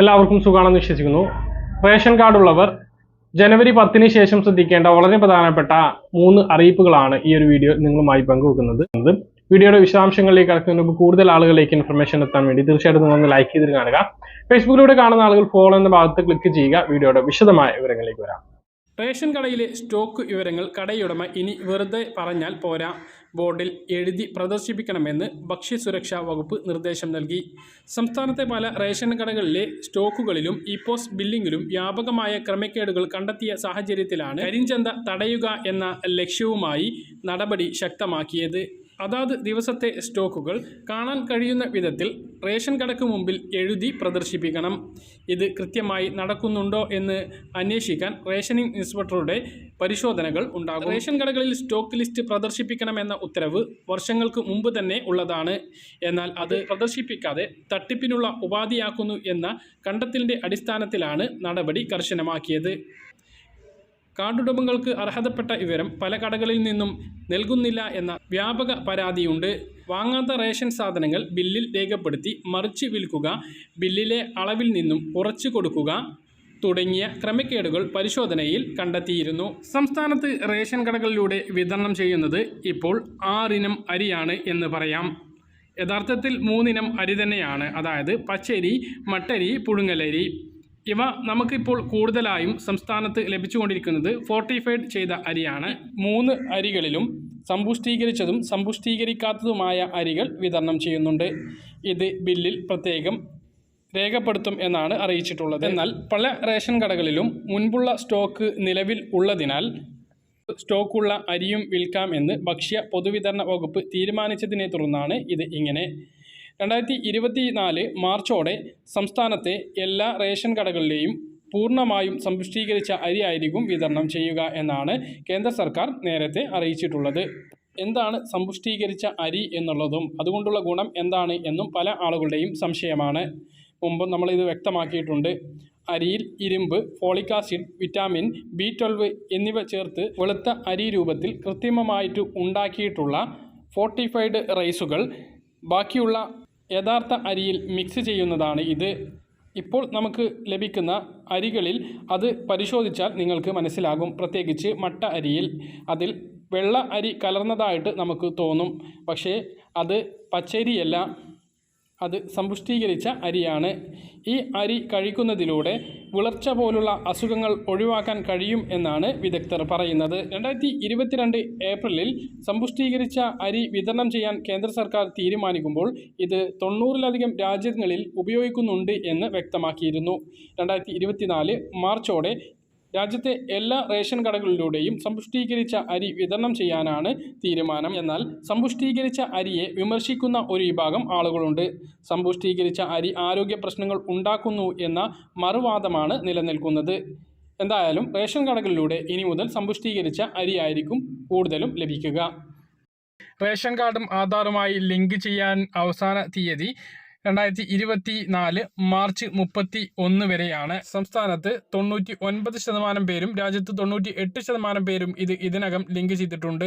എല്ലാവർക്കും സുഖമാണെന്ന് വിശ്വസിക്കുന്നു. റേഷൻ കാർഡ് ഉള്ളവർ ജനുവരി പത്തിന് ശേഷം ശ്രദ്ധിക്കേണ്ട വളരെ പ്രധാനപ്പെട്ട മൂന്ന് അറിയിപ്പുകളാണ് ഈ ഒരു വീഡിയോ നിങ്ങളുമായി പങ്കുവെക്കുന്നത്. വീഡിയോയുടെ വിശദാംശങ്ങളിലേക്ക് കടക്കുന്നതിന് മുമ്പ് കൂടുതൽ ആളുകളിലേക്ക് ഇൻഫർമേഷൻ എത്താൻ വേണ്ടി തീർച്ചയായിട്ടും നിങ്ങളൊന്ന് ലൈക്ക് ചെയ്തിട്ട് കാണുക. ഫേസ്ബുക്കിലൂടെ കാണുന്ന ആളുകൾ ഫോളോ എന്ന ഭാഗത്ത് ക്ലിക്ക് ചെയ്യുക. വീഡിയോയുടെ വിശദമായ വിവരങ്ങളിലേക്ക് വരാം. റേഷൻ കടയിലെ സ്റ്റോക്ക് വിവരങ്ങൾ കടയുടമ ഇനി വെറുതെ പറഞ്ഞാൽ പോരാ. ബോർഡിൽ എഴുതി പ്രദർശിപ്പിക്കണമെന്ന് ഭക്ഷ്യസുരക്ഷാ വകുപ്പ് നിർദ്ദേശം നൽകി. സംസ്ഥാനത്തെ പല റേഷൻ കടകളിലെ സ്റ്റോക്കുകളിലും ഇപോസ് ബില്ലിംഗിലും വ്യാപകമായ ക്രമക്കേടുകൾ കണ്ടെത്തിയ സാഹചര്യത്തിലാണ് കരിഞ്ചന്ത തടയുക എന്ന ലക്ഷ്യവുമായി നടപടി ശക്തമാക്കിയത്. അതാത് ദിവസത്തെ സ്റ്റോക്കുകൾ കാണാൻ കഴിയുന്ന വിധത്തിൽ റേഷൻ കടക്ക് മുമ്പിൽ എഴുതി പ്രദർശിപ്പിക്കണം. ഇത് കൃത്യമായി നടക്കുന്നുണ്ടോ എന്ന് അന്വേഷിക്കാൻ റേഷനിംഗ് ഇൻസ്പെക്ടറുടെ പരിശോധനകൾ ഉണ്ടാകും. റേഷൻ കടകളിൽ സ്റ്റോക്ക് ലിസ്റ്റ് പ്രദർശിപ്പിക്കണമെന്ന ഉത്തരവ് വർഷങ്ങൾക്ക് മുമ്പ് തന്നെ ഉള്ളതാണ്. എന്നാൽ അത് പ്രദർശിപ്പിക്കാതെ തട്ടിപ്പിനുള്ള ഉപാധിയാക്കുന്നു എന്ന കണ്ടെത്തലിന്റെ അടിസ്ഥാനത്തിലാണ് നടപടി കർശനമാക്കിയത്. കാർഡുടമകൾക്ക് അർഹതപ്പെട്ട വിവരം പല കടകളിൽ നിന്നും നൽകുന്നില്ല എന്ന വ്യാപക പരാതിയുണ്ട്. വാങ്ങാത്ത റേഷൻ സാധനങ്ങൾ ബില്ലിൽ രേഖപ്പെടുത്തി മറിച്ച് വിൽക്കുക ബില്ലിലെ അളവിൽ നിന്നും കുറച്ചു കൊടുക്കുക തുടങ്ങിയ ക്രമക്കേടുകൾ പരിശോധനയിൽ കണ്ടെത്തിയിരുന്നു. സംസ്ഥാനത്ത് റേഷൻ കടകളിലൂടെ വിതരണം ചെയ്യുന്നത് ഇപ്പോൾ ആറിനം അരിയാണ് എന്ന് പറയാം. യഥാർത്ഥത്തിൽ മൂന്നിനം അരി തന്നെയാണ്. അതായത് പച്ചരി മട്ടരി പുഴുങ്ങലരി. ഇവ നമുക്കിപ്പോൾ കൂടുതലായും സംസ്ഥാനത്ത് ലഭിച്ചുകൊണ്ടിരിക്കുന്നത് ഫോർട്ടിഫൈഡ് ചെയ്ത അരിയാണ്. മൂന്ന് അരികളിലും സമ്പുഷ്ടീകരിച്ചതും സമ്പുഷ്ടീകരിക്കാത്തതുമായ അരികൾ വിതരണം ചെയ്യുന്നുണ്ട്. ഇത് ബില്ലിൽ പ്രത്യേകം രേഖപ്പെടുത്തും എന്നാണ് അറിയിച്ചിട്ടുള്ളത്. എന്നാൽ പല റേഷൻ കടകളിലും മുൻപുള്ള സ്റ്റോക്ക് നിലവിൽ ഉള്ളതിനാൽ സ്റ്റോക്കുള്ള അരിയും വിൽക്കാം എന്ന് ഭക്ഷ്യ പൊതുവിതരണ വകുപ്പ് തീരുമാനിച്ചതിനെ തുടർന്നാണ് ഇത് ഇങ്ങനെ രണ്ടായിരത്തി ഇരുപത്തി നാല് മാർച്ചോടെ സംസ്ഥാനത്തെ എല്ലാ റേഷൻ കടകളിലെയും പൂർണമായും സമ്പുഷ്ടീകരിച്ച അരിയായിരിക്കും വിതരണം ചെയ്യുക എന്നാണ് കേന്ദ്ര സർക്കാർ നേരത്തെ അറിയിച്ചിട്ടുള്ളത്. എന്താണ് സമ്പുഷ്ടീകരിച്ച അരി എന്നുള്ളതും അതുകൊണ്ടുള്ള ഗുണം എന്താണ് എന്നും പല ആളുകളുടെയും സംശയമാണ്. മുമ്പ് നമ്മളിത് വ്യക്തമാക്കിയിട്ടുണ്ട്. അരിയിൽ ഇരുമ്പ് folic acid vitamin B twelve എന്നിവ ചേർത്ത് വെളുത്ത അരി രൂപത്തിൽ കൃത്രിമമായിട്ട് ഉണ്ടാക്കിയിട്ടുള്ള ഫോർട്ടിഫൈഡ് റൈസുകൾ. ബാക്കിയുള്ള യഥാർത്ഥ അരിയിൽ മിക്സ് ചെയ്യുന്നതാണ് ഇത്. ഇപ്പോൾ നമുക്ക് ലഭിക്കുന്ന അരികളിൽ അത് പരിശോധിച്ചാൽ നിങ്ങൾക്ക് മനസ്സിലാകും. പ്രത്യേകിച്ച് മട്ട അരിയിൽ അതിൽ വെള്ള അരി കലർന്നതായിട്ട് നമുക്ക് തോന്നും. പക്ഷേ അത് പച്ചരിയല്ല. അത് സമ്പുഷ്ടീകരിച്ച അരിയാണ്. ഈ അരി കഴിക്കുന്നതിലൂടെ വിളർച്ച പോലുള്ള അസുഖങ്ങൾ ഒഴിവാക്കാൻ കഴിയും എന്നാണ് വിദഗ്ധർ പറയുന്നത്. രണ്ടായിരത്തി ഇരുപത്തിരണ്ട് ഏപ്രിലിൽ സമ്പുഷ്ടീകരിച്ച അരി വിതരണം ചെയ്യാൻ കേന്ദ്ര സർക്കാർ തീരുമാനിക്കുമ്പോൾ ഇത് തൊണ്ണൂറിലധികം രാജ്യങ്ങളിൽ ഉപയോഗിക്കുന്നുണ്ട് എന്ന് വ്യക്തമാക്കിയിരുന്നു. രണ്ടായിരത്തി മാർച്ചോടെ രാജ്യത്തെ എല്ലാ റേഷൻ കടകളിലൂടെയും സമ്പുഷ്ടീകരിച്ച അരി വിതരണം ചെയ്യാനാണ് തീരുമാനം. എന്നാൽ സമ്പുഷ്ടീകരിച്ച അരിയെ വിമർശിക്കുന്ന ഒരു വിഭാഗം ആളുകളുണ്ട്. സമ്പുഷ്ടീകരിച്ച അരി ആരോഗ്യ പ്രശ്നങ്ങൾ ഉണ്ടാക്കുന്നു എന്ന മറുവാദമാണ് നിലനിൽക്കുന്നത്. എന്തായാലും റേഷൻ കടകളിലൂടെ ഇനി മുതൽ സമ്പുഷ്ടീകരിച്ച അരിയായിരിക്കും കൂടുതലും ലഭിക്കുക. റേഷൻ കാർഡും ആധാറുമായി ലിങ്ക് ചെയ്യാൻ അവസാന തീയതി രണ്ടായിരത്തി ഇരുപത്തി നാല് മാർച്ച് മുപ്പത്തി ഒന്ന് വരെയാണ്. സംസ്ഥാനത്ത് തൊണ്ണൂറ്റി ഒൻപത് ശതമാനം പേരും രാജ്യത്ത് തൊണ്ണൂറ്റി എട്ട് ശതമാനം പേരും ഇത് ഇതിനകം ലിങ്ക് ചെയ്തിട്ടുണ്ട്.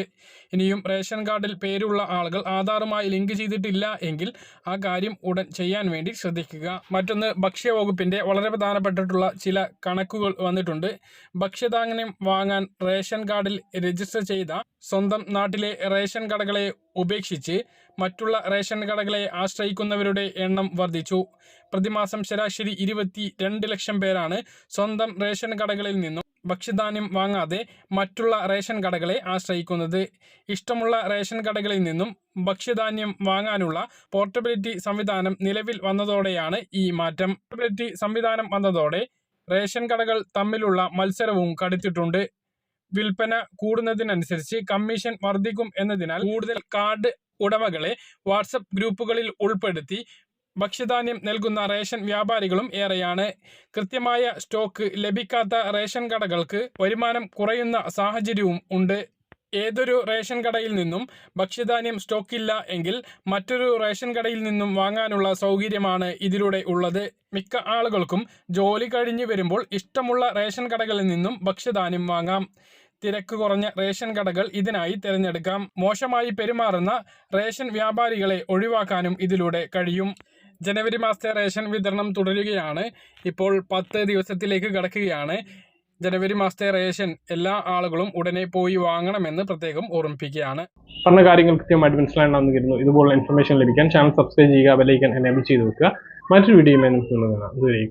ഇനിയും റേഷൻ കാർഡിൽ പേരുള്ള ആളുകൾ ആധാറുമായി ലിങ്ക് ചെയ്തിട്ടില്ല എങ്കിൽ ആ കാര്യം ഉടൻ ചെയ്യാൻ വേണ്ടി ശ്രദ്ധിക്കുക. മറ്റൊന്ന് ഭക്ഷ്യവകുപ്പിന്റെ വളരെ പ്രധാനപ്പെട്ടിട്ടുള്ള ചില കണക്കുകൾ വന്നിട്ടുണ്ട്. ഭക്ഷ്യധാന്യം വാങ്ങാൻ റേഷൻ കാർഡിൽ രജിസ്റ്റർ ചെയ്ത സ്വന്തം നാട്ടിലെ റേഷൻ കടകളെ ഉപേക്ഷിച്ച് മറ്റുള്ള റേഷൻ കടകളെ ആശ്രയിക്കുന്നവരുടെ എണ്ണം വർദ്ധിച്ചു. പ്രതിമാസം ശരാശരി ഇരുപത്തി രണ്ട് ലക്ഷം പേരാണ് സ്വന്തം റേഷൻ കടകളിൽ നിന്നും ഭക്ഷ്യധാന്യം വാങ്ങാതെ മറ്റുള്ള റേഷൻ കടകളെ ആശ്രയിക്കുന്നത്. ഇഷ്ടമുള്ള റേഷൻ കടകളിൽ നിന്നും ഭക്ഷ്യധാന്യം വാങ്ങാനുള്ള പോർട്ടബിലിറ്റി സംവിധാനം നിലവിൽ വന്നതോടെയാണ് ഈ മാറ്റം. പോർട്ടബിലിറ്റി സംവിധാനം വന്നതോടെ റേഷൻ കടകൾ തമ്മിലുള്ള മത്സരവും കടുത്തിട്ടുണ്ട്. വിൽപ്പന കൂടുന്നതിനനുസരിച്ച് കമ്മീഷൻ വർദ്ധിക്കും എന്നതിനാൽ കൂടുതൽ കാർഡ് ഉടമകളെ വാട്സപ്പ് ഗ്രൂപ്പുകളിൽ ഉൾപ്പെടുത്തി ഭക്ഷ്യധാന്യം നൽകുന്ന റേഷൻ വ്യാപാരികളും ഏറെയാണ്. കൃത്യമായ സ്റ്റോക്ക് ലഭിക്കാത്ത റേഷൻ കടകൾക്ക് വരുമാനം കുറയുന്ന സാഹചര്യവും ഉണ്ട്. ഏതൊരു റേഷൻ കടയിൽ നിന്നും ഭക്ഷ്യധാന്യം സ്റ്റോക്കില്ല എങ്കിൽ മറ്റൊരു റേഷൻ കടയിൽ നിന്നും വാങ്ങാനുള്ള സൗകര്യമാണ് ഇതിലൂടെ ഉള്ളത്. മിക്ക ആളുകൾക്കും ജോലി കഴിഞ്ഞു വരുമ്പോൾ ഇഷ്ടമുള്ള റേഷൻ കടകളിൽ നിന്നും ഭക്ഷ്യധാന്യം വാങ്ങാം. തിരക്ക് കുറഞ്ഞ റേഷൻ കടകൾ ഇതിനായി തിരഞ്ഞെടുക്കാം. മോശമായി പെരുമാറുന്ന റേഷൻ വ്യാപാരികളെ ഒഴിവാക്കാനും ഇതിലൂടെ കഴിയും. ജനുവരി മാസത്തെ റേഷൻ വിതരണം തുടരുകയാണ്. ഇപ്പോൾ പത്ത് ദിവസത്തിലേക്ക് കടക്കുകയാണ്. ജനുവരി മാസത്തെ റേഷൻ എല്ലാ ആളുകളും ഉടനെ പോയി വാങ്ങണമെന്ന് പ്രത്യേകം ഓർമ്മിപ്പിക്കുകയാണ്. പറഞ്ഞ കാര്യങ്ങൾ കൃത്യമായിട്ട് മനസ്സിലാണെന്ന് കരുതുന്നു. ഇതുപോലുള്ള ഇൻഫർമേഷൻ ലഭിക്കാൻ ചാനൽ സബ്സ്ക്രൈബ് ചെയ്യുക ബെലൈക്കൻ എനേബിൾ ചെയ്ത് വെക്കുക. മറ്റൊരു ബൈ